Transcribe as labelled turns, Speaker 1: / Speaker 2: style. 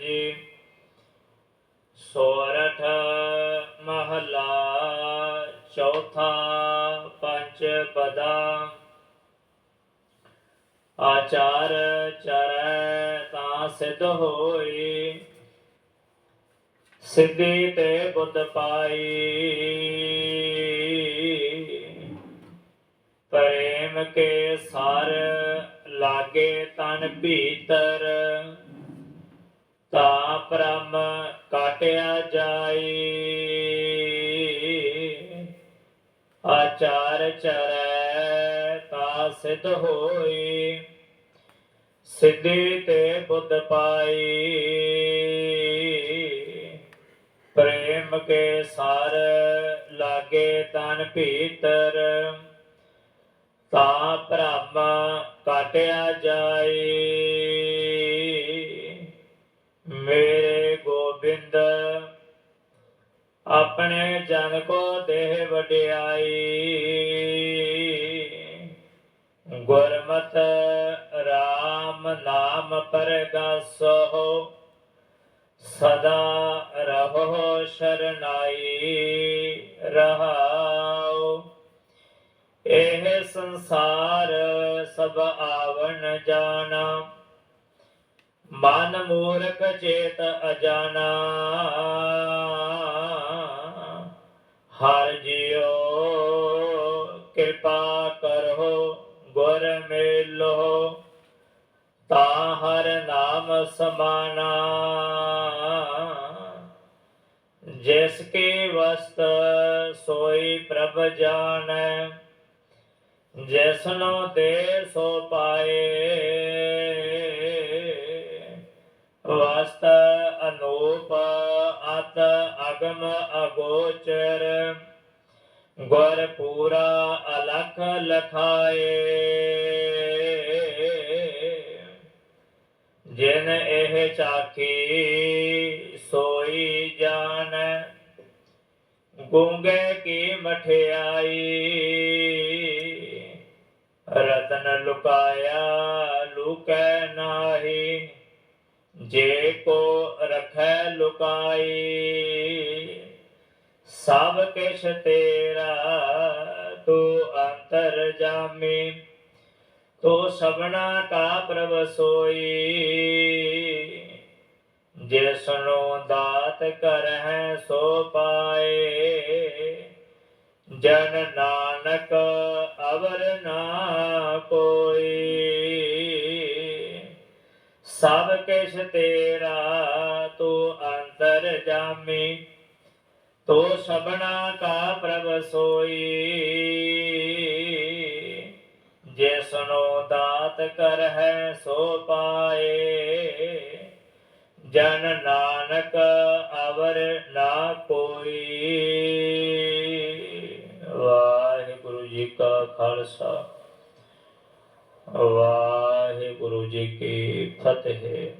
Speaker 1: ਜੀ ਸੋਰਠ ਮਹਲਾ ਚੌਥਾ ਪੰਚ ਪਦਾ ਆਚਾਰ ਚਰੈ ਤਾਂ ਸਿਧ ਹੋਈ ਸਿੱਧੀ ਤੇ ਬੁੱਧ ਪਾਈ। ਪ੍ਰੇਮ ਕੇ ਸਰ ਲਾਗੇ ਤਨ ਭੀਤਰ। ਤਾ ਪ੍ਰਮ ਕਾਟਿਆ ਜਾਏ। ਆਚਾਰ ਚਰੈ ਤਾ ਸਿਧ ਹੋਈ ਸਿੱਧੀ ਤੇ ਬੁੱਧ ਪਾਈ ਪ੍ਰੇਮ ਕੇ ਸਾਰ ਲਾਗੇ ਤਨ ਭੀਤਰ। ਤਾ ਭ੍ਰਮ ਕਾਟਿਆ ਜਾਏ। ਆਪਣੇ ਕੋ ਦੇਹ ਵਡਿਆਈ। ਗੁਰਮਤ RAM ਨਾਮ ਪਰਗਾਸੋ, ਸਦਾ ਰਹੋ ਸ਼ਰਨਾਈ, ਰਹਾਉ। ਇਹ ਸੰਸਾਰ ਸਭ ਆਵਣ ਜਾਣਾ, ਮਨ ਮੂਰਖ ਚੇਤ ਅਜਾਨਾ ਹਰ ਜਿਉ ਕਿਰਪਾ ਕਰੋ, ਗੁਰ ਮੇਲੋ। ਤਾ ਹਰ ਨਾਮ ਸਮਾਨਾ ਜਿਸ ਕੀ ਵਸਤ ਸੋਈ ਪ੍ਰਭ ਜਾਣੈ। ਜਿਸਨੋ ਦੇ ਸੋ ਪਾਏ। ਵਸਤ ਅਨੂਪ, ਅਤ ਅਗਮ ਅਗੋਚਰ। ਗੁਰ ਪੂਰਾ ਅਲਖ ਲਖਾਏ। ਜਿਨ ਇਹ ਚਾਖੀ ਸੋਈ ਜਾਣ ਗੁੰਗੇ ਕੀ ਮਠਿਆਈ। ਰਤਨ ਲੁਕਾਇਆ ਲੁਕੈ ਨਾਹੀ, ਜੇ ਕੋ ਰਖੈ ਲੁਕਾਈ। ਸਭ ਕਿਛ ਤੇਰਾ, ਤੂੰ ਅੰਤਰ ਜਾਮੀ। ਤੂੰ ਸਭਨਾ ਕਾ ਪ੍ਰਭ ਸੋਈ। ਜਿਸਨੂੰ ਦਾਤ ਕਰਹਿ ਸੋ ਪਾਏ। ਜਨ ਨਾਨਕ ਅਵਰ ਨਾ ਕੋਈ। ਸਭ ਕਿਛ ਤੇਰਾ, ਤੂੰ ਅੰਤਰ ਜਾਮੀ। ਤੋ ਸਭਨਾ ਕਾ ਪ੍ਰਭ ਸੋਈ। ਜਿਸਨੋ ਦਾਤ ਕਰ ਹੈ ਸੋ ਪਾਏ। ਜਨ ਨਾਨਕ ਅਵਰ ਨਾ ਕੋਈ। ਵਾਹਿਗੁਰੂ ਜੀ ਕਾ ਖਾਲਸਾ। ਵਾਹਿਗੁਰੂ ਜੀ ਕੀ ਫਤਿਹ।